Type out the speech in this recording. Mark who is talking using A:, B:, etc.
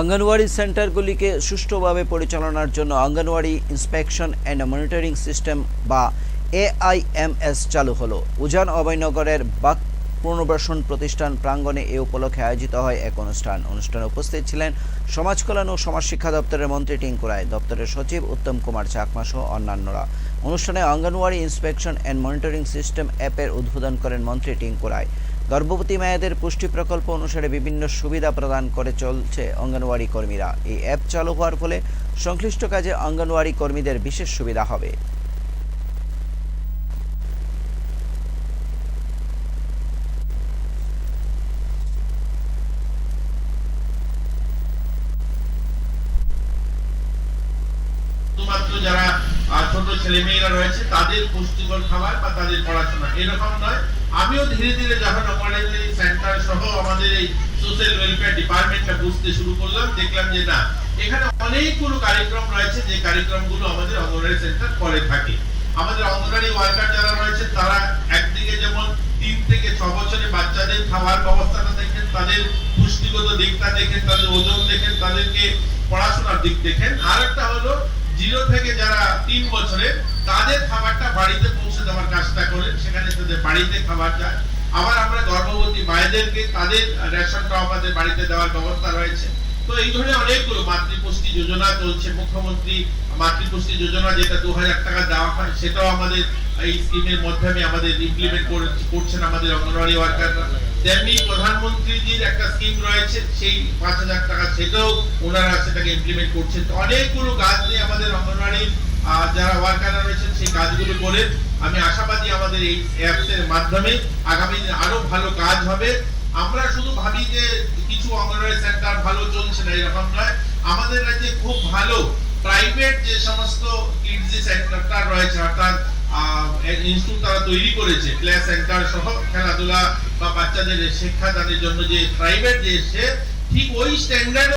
A: অঙ্গনওয়াড়ি সেন্টারগুলিকে সুষ্ঠুভাবে পরিচালনার জন্য anganwadi inspection and monitoring system বা এআইএমএস চালু হলো। উজান অভয়নগরের বাক পুনর্বাসন প্রতিষ্ঠান প্রাঙ্গণে এ উপলক্ষে আয়োজিত হয় এক অনুষ্ঠান। অনুষ্ঠানে উপস্থিত ছিলেন সমাজ কল্যাণ ও সমাজ শিক্ষা দপ্তরের মন্ত্রী টিঙ্কু রায়, দপ্তরের সচিব উত্তম কুমার চাকমা সহ অন্যান্যরা। অনুষ্ঠানে anganwadi inspection and monitoring system অ্যাপের উদ্বোধন করেন মন্ত্রী টিঙ্কু রায়। গর্ভবতী মায়েদের পুষ্টি প্রকল্প অনুসারে বিভিন্ন সুবিধা প্রদান করে চলছে অঙ্গনওয়াড়ি কর্মীরা। এই অ্যাপ চালু হওয়ার ফলে সংশ্লিষ্ট কাজে অঙ্গনওয়াড়ি কর্মীদের বিশেষ সুবিধা হবে।
B: যারা ছোট ছেলে মেয়েরা রয়েছে, তাদের পুষ্টিকর খাবার বা তাদের পড়াশোনা। এরকম নয়। আমিও ধীরে ধীরে যখন অঙ্গনওয়াড়ি সেন্টার সহ আমাদের এই সোশ্যাল ওয়েলফেয়ার ডিপার্টমেন্টটা বুঝতে শুরু করলাম, দেখলাম যে না, এখানে অনেকগুলো কার্যক্রম রয়েছে, যে কার্যক্রমগুলো আমাদের অঙ্গনওয়াড়ি সেন্টার করে থাকে। আমাদের অঙ্গনওয়াড়ি ওয়ার্কার যারা রয়েছে, তারা একদিকে যেমন তিন থেকে ছ বছরের বাচ্চাদের খাওয়ার ব্যবস্থাটা দেখেন, তাদের পুষ্টিগত দিকটা দেখেন, তাদের ওজন দেখেন, তাদেরকে পড়াশোনার দিক দেখেন। আর একটা হলো জিরো থেকে যারা তিন বছরের তাদের খাবারটা বাড়িতে পৌঁছে দেওয়ার কাজটা করেন সেখানে তাদের বাড়িতে খাবার যায়। আবার আমরা গর্ভবতী মায়েদেরকে তাদের রেশনটা আমাদের বাড়িতে দেওয়ার ব্যবস্থা রয়েছে। তো এই ধরনের অনেকগুলো মাতৃপুষ্টি যোজনা চলছে। মুখ্যমন্ত্রী মাতৃপুষ্টি যোজনা যেটা দু হাজার টাকা দেওয়া হয়, সেটাও আমাদের এই স্কিমের মাধ্যমে আমাদের ইমপ্লিমেন্ট করছেন আমাদের অঙ্গনওয়াড়ি ওয়ার্কাররা। তেমনি প্রধানমন্ত্রীজির একটা স্কিম রয়েছে, সেই পাঁচ হাজার টাকা সেটাও ওনারা সেটাকে ইমপ্লিমেন্ট করছেন। অনেকগুলো কাজ নিয়ে আমাদের অঙ্গনওয়াড়ির যারা ওয়ার্কাররা রয়েছেন, সেই কাজগুলো করে আমি আশাবাদী আমাদের এই অ্যাপস এর মাধ্যমে আগামী দিনে আরও ভালো কাজ হবে। আমরা শুধু ভাবি যে কিছু অঙ্গনওয়াড়ি সেন্টার ভালো চলছে না, এরকম নয়। আমাদের রাজ্যে খুব ভালো প্রাইভেট যে সমস্ত কিডজি সেন্টারটা রয়েছে, অর্থাৎ ইনস্টিটিউট তারা তৈরি করেছে। প্লে সেন্টার সহ খেলাধুলা বা বাচ্চাদের শিক্ষা তাদের জন্য যে প্রাইভেট যে ঠিক ওই স্ট্যান্ডার্ড